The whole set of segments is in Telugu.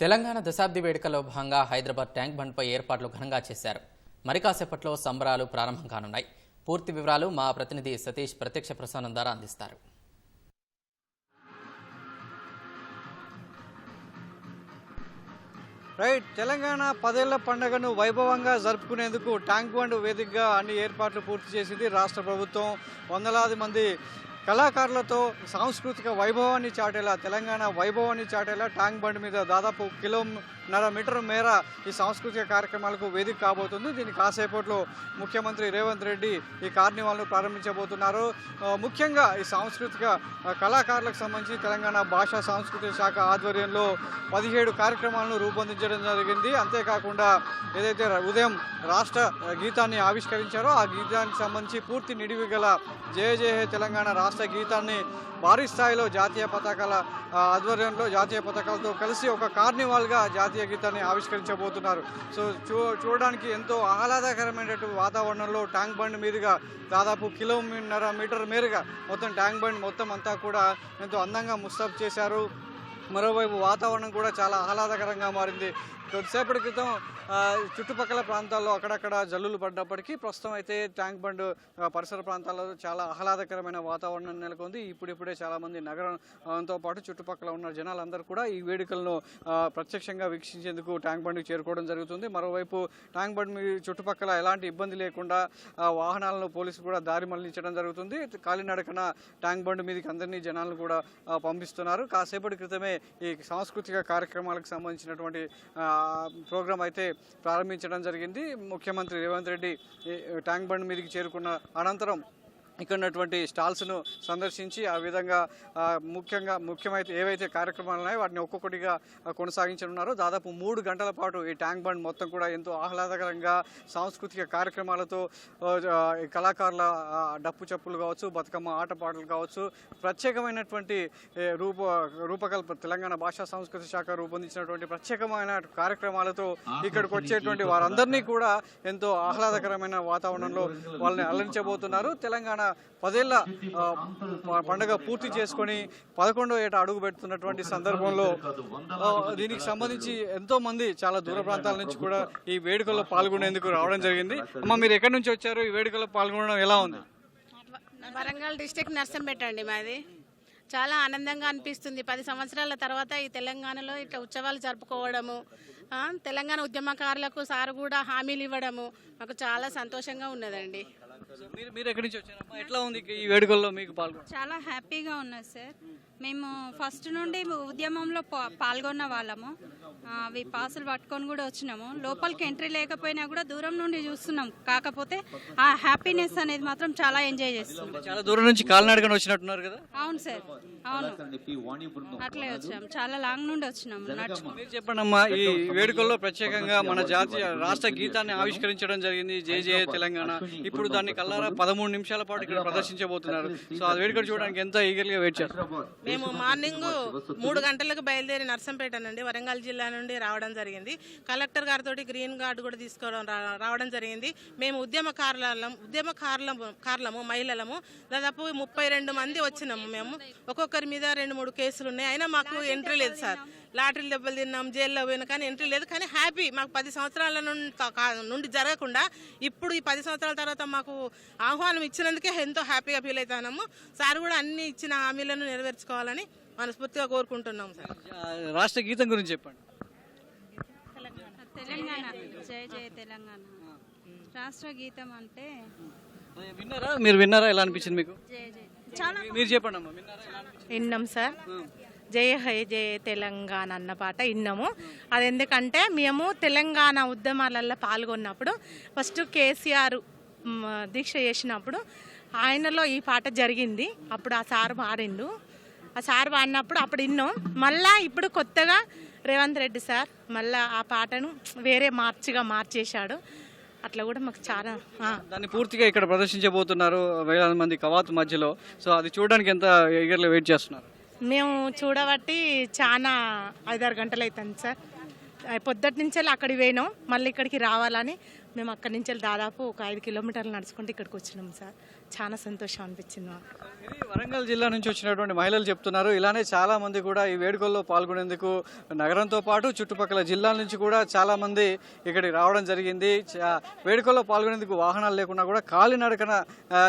తెలంగాణ దశాబ్ది వేడుకలో భాగంగా హైదరాబాద్ ట్యాంక్ బండ్పై ఏర్పాట్లు ఘనంగా చేశారు. మరి కాసేపట్లో సంబరాలు ప్రారంభం కానున్నాయి. పూర్తి వివరాలు మా ప్రతినిధి సతీష్ ప్రత్యక్ష ప్రసారం ద్వారా అందిస్తారు. రైట్ తెలంగాణ పదేళ్ళ పండుగను వైభవంగా జరుపుకునేందుకు ట్యాంక్ బండ్ వేదికగా అన్ని ఏర్పాట్లు పూర్తి చేసింది రాష్ట్ర ప్రభుత్వం. వందలాది మంది కళాకారులతో సాంస్కృతిక వైభవాన్ని చాటేలా తెలంగాణ వైభవాన్ని చాటేలా ట్యాంక్ బండ్ మీద దాదాపు కిలోన్నర మీటర్ మేర ఈ సాంస్కృతిక కార్యక్రమాలకు వేదిక కాబోతుంది. దీని కాసేపట్లో ముఖ్యమంత్రి రేవంత్ రెడ్డి ఈ కార్నివాల్ను ప్రారంభించబోతున్నారు. ముఖ్యంగా ఈ సాంస్కృతిక కళాకారులకు సంబంధించి తెలంగాణ భాషా సాంస్కృతిక శాఖ ఆధ్వర్యంలో పదిహేడు కార్యక్రమాలను రూపొందించడం జరిగింది. అంతేకాకుండా ఏదైతే ఉదయం రాష్ట్ర గీతాన్ని ఆవిష్కరించారో ఆ గీతానికి సంబంధించి పూర్తి నిడివి గల జయ జయ తెలంగాణ రాష్ట్ర గీతాన్ని భారీ స్థాయిలో జాతీయ పతాకాల ఆధ్వర్యంలో జాతీయ పతాకాలతో కలిసి ఒక కార్నివాల్గా జాతీయ గీతాన్ని ఆవిష్కరించబోతున్నారు. సో చూ చూడడానికి ఎంతో ఆహ్లాదకరమైనటువంటి వాతావరణంలో ట్యాంక్ బండ్ మీదుగా దాదాపు కిలోమీటర్ మీటర్ మేరగా మొత్తం ట్యాంక్ బండ్ మొత్తం అంతా కూడా ఎంతో అందంగా ముస్తాబ్ చేశారు. మరోవైపు వాతావరణం కూడా చాలా ఆహ్లాదకరంగా మారింది. కొద్దిసేపటి క్రితం చుట్టుపక్కల ప్రాంతాల్లో అక్కడక్కడ జల్లులు పడ్డప్పటికీ ప్రస్తుతం అయితే ట్యాంక్ బండ్ పరిసర ప్రాంతాల్లో చాలా ఆహ్లాదకరమైన వాతావరణం నెలకొంది. ఇప్పుడిప్పుడే చాలామంది నగరంతో పాటు చుట్టుపక్కల ఉన్న జనాలందరూ కూడా ఈ వేడుకలను ప్రత్యక్షంగా వీక్షించేందుకు ట్యాంక్ బండ్కి చేరుకోవడం జరుగుతుంది. మరోవైపు ట్యాంక్ బండ్ మీ చుట్టుపక్కల ఎలాంటి ఇబ్బంది లేకుండా వాహనాలను పోలీసులు కూడా దారి మళ్ళించడం జరుగుతుంది. కాలినడకన ట్యాంక్ బండ్ మీదకి అందరినీ జనాలను కూడా పంపిస్తున్నారు. కాసేపటి క్రితమే ఈ సాంస్కృతిక కార్యక్రమాలకు సంబంధించినటువంటి ప్రోగ్రాం అయితే ప్రారంభించడం జరిగింది. ముఖ్యమంత్రి రేవంత్ రెడ్డి ట్యాంక్ బండ్ మీదకి చేరుకున్న అనంతరం ఇక్కడ ఉన్నటువంటి స్టాల్స్ను సందర్శించి ఆ విధంగా ముఖ్యంగా ముఖ్యమైతే ఏవైతే కార్యక్రమాలు ఉన్నాయో వాటిని ఒక్కొక్కటిగా కొనసాగించనున్నారో దాదాపు మూడు గంటల పాటు ఈ ట్యాంక్ బండ్ మొత్తం కూడా ఎంతో ఆహ్లాదకరంగా సాంస్కృతిక కార్యక్రమాలతో కళాకారుల డప్పు చప్పులు కావచ్చు బతుకమ్మ ఆటపాటలు కావచ్చు ప్రత్యేకమైనటువంటి రూప రూపకల్ప తెలంగాణ భాషా సంస్కృతి శాఖ రూపొందించినటువంటి ప్రత్యేకమైన కార్యక్రమాలతో ఇక్కడికి వచ్చేటువంటి వారందరినీ కూడా ఎంతో ఆహ్లాదకరమైన వాతావరణంలో వాళ్ళని అలరించబోతున్నారు. తెలంగాణ పదేళ్ళ పండగ పూర్తి చేసుకొని పదకొండో ఏట అడుగు పెడుతున్నటువంటి సందర్భంలో దీనికి సంబంధించి ఎంతో మంది చాలా దూర ప్రాంతాల నుంచి కూడా ఈ వేడుకల్లో పాల్గొనేందుకు రావడం జరిగింది. అమ్మ మీరు ఎక్కడి నుంచి వచ్చారు? ఈ వేడుకల్లో పాల్గొనడం ఎలా ఉంది? వరంగల్ డిస్టిక్ నర్సంపేట అండి మాది. చాలా ఆనందంగా అనిపిస్తుంది. పది సంవత్సరాల తర్వాత ఈ తెలంగాణలో ఇట్లా ఉత్సవాలు జరుపుకోవడము తెలంగాణ ఉద్యమకారులకు సార్ కూడా హామీలు ఇవ్వడము మాకు చాలా సంతోషంగా ఉన్నదండి. మీరు మీరు ఎక్కడి నుంచి వచ్చారమ్మా? ఎట్లా ఉంది ఈ వేడుకల్లో మీకు పాల్గొనడం చాలా హ్యాపీగా ఉన్నది సార్. మేము ఫస్ట్ నుండి ఉద్యమంలో పా- పాల్గొన్న వాళ్ళము. ఆ, అవి పాసులు పట్టుకొని కూడా వచ్చినాము. లోపలికి ఎంట్రీ లేకపోయినా కూడా దూరం నుండి చూస్తున్నాం. కాకపోతే ఆ హ్యాపీనెస్ అనేది మాత్రం చాలా ఎంజాయ్ చేస్తున్నాం. చాలా దూరం నుంచి కాలినడకన వచ్చినట్టున్నారు కదా? అవును సార్. అవును. అట్లే వచ్చాం. చాలా లాంగ్ నుండి వచ్చినాము. నడుచుకుంటూ మీరు చెప్పండి అమ్మా ఈ వేడుకల్లో ప్రత్యేకంగా మన జాతీయ రాష్ట్ర గీతాన్ని ఆవిష్కరించడం జరిగింది. జై జయ తెలంగాణ. ఇప్పుడు దాన్ని కల్లారా పదమూడు నిమిషాల పాటు ఇక్కడ ప్రదర్శించబోతున్నారు. సో ఆ వేడుక చూడడానికి ఎంత ఈగర్గా వెయిట్ చేస్తారు. మేము మార్నింగ్ మూడు గంటలకు బయలుదేరి నర్సంపేట నుండి వరంగల్ జిల్లా నుండి రావడం జరిగింది. కలెక్టర్ గారితో గ్రీన్ కార్డు కూడా తీసుకోవడం రా- రావడం జరిగింది. మేము ఉద్యమకారులం ఉద్యమకారులము కార్లము మహిళలము దాదాపు ముప్పై రెండు మంది వచ్చినాము మేము. ఒక్కొక్కరి మీద రెండు మూడు కేసులు ఉన్నాయి. అయినా మాకు ఎంట్రీ లేదు సార్. లాటరీ దెబ్బలు తిన్నాం జైల్లో పోయినా కానీ ఎంట్రీ లేదు. కానీ హ్యాపీ మాకు పది సంవత్సరాల నుండి నుండి జరగకుండా ఇప్పుడు ఈ పది సంవత్సరాల తర్వాత మాకు ఆహ్వానం ఇచ్చినందుకే ఎంతో హ్యాపీగా ఫీల్ అవుతున్నాము సార్ కూడా అన్ని ఇచ్చిన హామీలను నెరవేర్చుకోవాలని మనస్ఫూర్తిగా కోరుకుంటున్నాం సార్. రాష్ట్ర గీతం గురించి చెప్పండి. తెలంగాణ. జయ జయ తెలంగాణ. రాష్ట్ర గీతం అంటే విన్నారా? మీరు విన్నారా? ఎలా అనిపించింది మీకు? చాలా మీరు చెప్పండి అమ్మా విన్నారా విన్నాం సార్. జయ హై జయ తెలంగాణ అన్న పాట విన్నాము. అది ఎందుకంటే మేము తెలంగాణ ఉద్యమాలలో పాల్గొన్నప్పుడు ఫస్ట్ కేసీఆర్ దీక్ష చేసినప్పుడు ఆయనలో ఈ పాట జరిగింది. అప్పుడు ఆ సార్ పాడిండు. ఆ సార్ పాడినప్పుడు అప్పుడు విన్నాం. మళ్ళా ఇప్పుడు కొత్తగా రేవంత్ రెడ్డి సార్ మళ్ళా ఆ పాటను వేరే మార్చిగా మార్చేశాడు. అట్లా కూడా మాకు చాలా దాన్ని పూర్తిగా ఇక్కడ ప్రదర్శించబోతున్నారు వేలాది మంది కవాతు మధ్యలో. సో అది చూడడానికి ఎంత ఎగర్లో వెయిట్ చేస్తున్నారు? మేము చూడబట్టి చాలా ఐదారు గంటలు అవుతుంది సార్ పొద్దుటి నుంచి అక్కడికి పోయినాం. మళ్ళీ ఇక్కడికి రావాలని మేము అక్కడి నుంచి దాదాపు ఒక ఐదు కిలోమీటర్లు నడుచుకుంటూ ఇక్కడికి వచ్చినాం సార్. చాలా సంతోషం అనిపించింది మాకు. ఇది వరంగల్ జిల్లా నుంచి వచ్చినటువంటి మహిళలు చెప్తున్నారు. ఇలానే చాలా మంది కూడా ఈ వేడుకల్లో పాల్గొనేందుకు నగరంతో పాటు చుట్టుపక్కల జిల్లాల నుంచి కూడా చాలా మంది ఇక్కడికి రావడం జరిగింది. చా- వేడుకల్లో పాల్గొనేందుకు వాహనాలు లేకున్నా కూడా కాలినడకన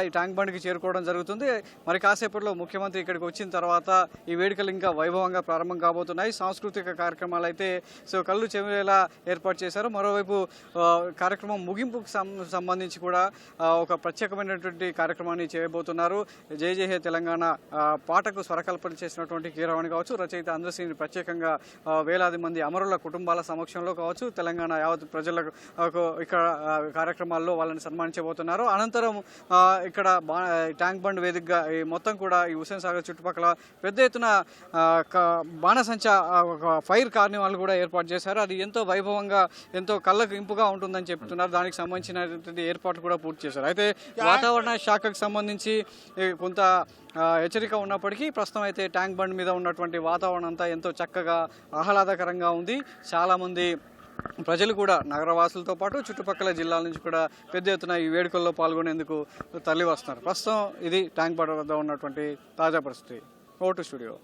ఈ ట్యాంక్ బండ్కి చేరుకోవడం జరుగుతుంది. మరి కాసేపట్లో ముఖ్యమంత్రి ఇక్కడికి వచ్చిన తర్వాత ఈ వేడుకలు ఇంకా వైభవంగా ప్రారంభం కాబోతున్నాయి. సాంస్కృతిక కార్యక్రమాలు అయితే సో కళ్ళు చెమిరేలా ఏర్పాటు చేశారు. మరోవైపు కార్యక్రమం ముగింపుకు సం- సంబంధించి కూడా ఒక ప్రత్యేకమైనటువంటి కార్యక్రమం కార్యక్రమాన్ని చేయబోతున్నారు. జై జై హే తెలంగాణ. పాటకు స్వరకల్పన చేసినటువంటి కీరవాణి కావచ్చు రచయిత అందశ్రీని ప్రత్యేకంగా వేలాది మంది అమరుల కుటుంబాల సమక్షంలో కావచ్చు తెలంగాణ యావత్ ప్రజలకు ఇక్కడ కార్యక్రమాల్లో వాళ్ళని సన్మానించబోతున్నారు. అనంతరం ఇక్కడ ట్యాంక్ బండ్ వేదికగా ఈ మొత్తం కూడా ఈ హుసేన్ సాగర్ చుట్టుపక్కల పెద్ద ఎత్తున బాణసంచ ఫైర్ కార్నివాల్ కూడా ఏర్పాటు చేశారు. అది ఎంతో వైభవంగా ఎంతో కళ్ళకు ఇంపుగా ఉంటుందని చెప్తున్నారు. దానికి సంబంధించినటువంటి ఏర్పాట్లు కూడా పూర్తి చేశారు. అయితే వాతావరణ శాఖకు సంబంధించి కొంత హెచ్చరిక ఉన్నప్పటికీ ప్రస్తుతం అయితే ట్యాంక్ బండ్ మీద ఉన్నటువంటి వాతావరణం అంతా ఎంతో చక్కగా ఆహ్లాదకరంగా ఉంది. చాలామంది ప్రజలు కూడా నగరవాసులతో పాటు చుట్టుపక్కల జిల్లాల నుంచి కూడా పెద్ద ఎత్తున ఈ వేడుకల్లో పాల్గొనేందుకు తరలి వస్తున్నారు ప్రస్తుతం ఇది ట్యాంక్ బండ్ వద్ద ఉన్నటువంటి తాజా పరిస్థితి. ఓటు స్టూడియో.